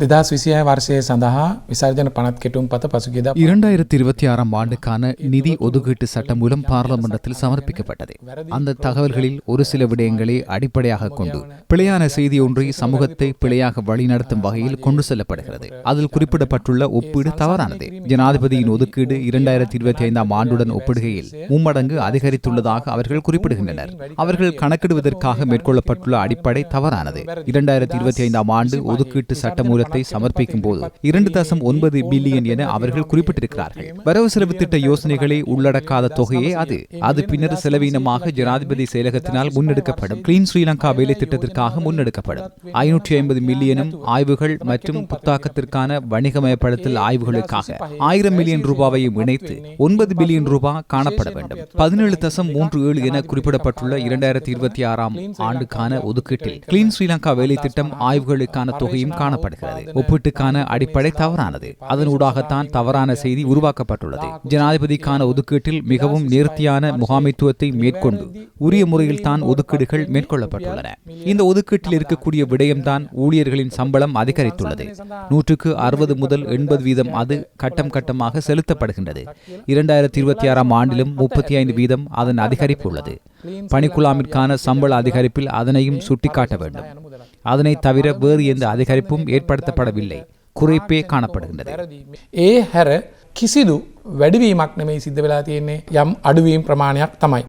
දෙදස් විසිය වර්ෂය සඳහා විසර්ජන පනත් කෙටුම් පත පසුගේද இரண்டாயிரத்தி இருபத்தி ஆறாம் ஆண்டுக்கான நிதி ஒதுக்கீட்டு சட்டம் மூலம் பாராளுமன்றத்தில் சமர்ப்பிக்கப்பட்டது அந்த தகவல்களில் ஒரு சில விடயங்களை அடிப்படையாக கொண்டு பிழையான செய்தி ஒன்றை சமூகத்தை பிழையாக வழிநடத்தும் வகையில் கொண்டு செல்லப்படுகிறது அதில் குறிப்பிடப்பட்டுள்ள ஒப்பீடு தவறானது ஜனாதிபதியின் ஒதுக்கீடு இரண்டாயிரத்தி இருபத்தி ஐந்தாம் ஆண்டுடன் ஒப்பிடுகையில் மும்மடங்கு அதிகரித்துள்ளதாக அவர்கள் குறிப்பிடுகின்றனர் அவர்கள் கணக்கிடுவதற்காக மேற்கொள்ளப்பட்டுள்ள அடிப்படை தவறானது இரண்டாயிரத்தி இருபத்தி ஐந்தாம் ஆண்டு ஒதுக்கீட்டு சட்டமூலத்தை சமர்ப்பிக்கும் போது இரண்டு தசம் ஒன்பது பில்லியன் என அவர்கள் குறிப்பிட்டிருக்கிறார்கள். வரவு செலவு திட்ட யோசனைகளை உள்ளடக்காத தொகையே அது. அது பின்னர் செலவீனமாக ஜனாதிபதி செயலகத்தினால் முன்னெடுக்கப்படும். கிளீன் ஸ்ரீலங்கா வேலை திட்டத்திற்காக முன்னெடுக்கப்படும். ஐநூற்றி ஐம்பது மில்லியனும் ஆய்வுகள் மற்றும் புத்தாக்கத்திற்கான வணிகமயப்படுத்தல் ஆய்வுகளுக்காக ஆயிரம் மில்லியன் ரூபாவையும் இணைத்து ஒன்பது பில்லியன் ரூபாய் காணப்பட வேண்டும். பதினேழு தசம் மூன்று ஏழு என குறிப்பிடப்பட்டுள்ள இரண்டாயிரத்தி இருபத்தி ஆறாம் ஆண்டுக்கான ஒதுக்கீட்டில் கிளீன் ஸ்ரீலங்கா வேலை திட்டம் ஆய்வுகளுக்கான தொகையும் காணப்படுகிறது. ஒப்பீட்டுக்கான அடிப்படை தவறானது. அதனூடாகத்தான் தவறான செய்தி உருவாக்கப்பட்டுள்ளது. ஜனாதிபதிக்கான ஒதுக்கீட்டில் மிகவும் நேர்த்தியான முகாமைத்துவத்தை மேற்கொண்டு உரிய முறையில் தான் ஒதுக்கீடுகள் மேற்கொள்ளப்பட்டுள்ளன. இந்த ஒதுக்கீட்டில் இருக்கக்கூடிய விடயம்தான் ஊழியர்களின் சம்பளம் அதிகரித்துள்ளது. நூற்றுக்கு அறுபது முதல் எண்பது வீதம் அது கட்டம் கட்டமாக செலுத்தப்படுகின்றது. இரண்டாயிரத்தி இருபத்தி ஆறாம் ஆண்டிலும் முப்பத்தி ஐந்து வீதம் அதன் அதிகரிப்பு உள்ளது. பணிக்குழாமிற்கான சம்பள அதிகரிப்பில் அதனையும் சுட்டிக்காட்ட வேண்டும். அதனை தவிர வேறு எந்த அதிகரிப்பும் ஏற்படுத்தப்படவில்லை. குறைப்பே காணப்படுகின்றது. ஏ ஹர கிசிது வடிவீமாக் நமை சித்தவிலா தியன்னே எம் அடுவியும் பிரமாணியாக தமாய்.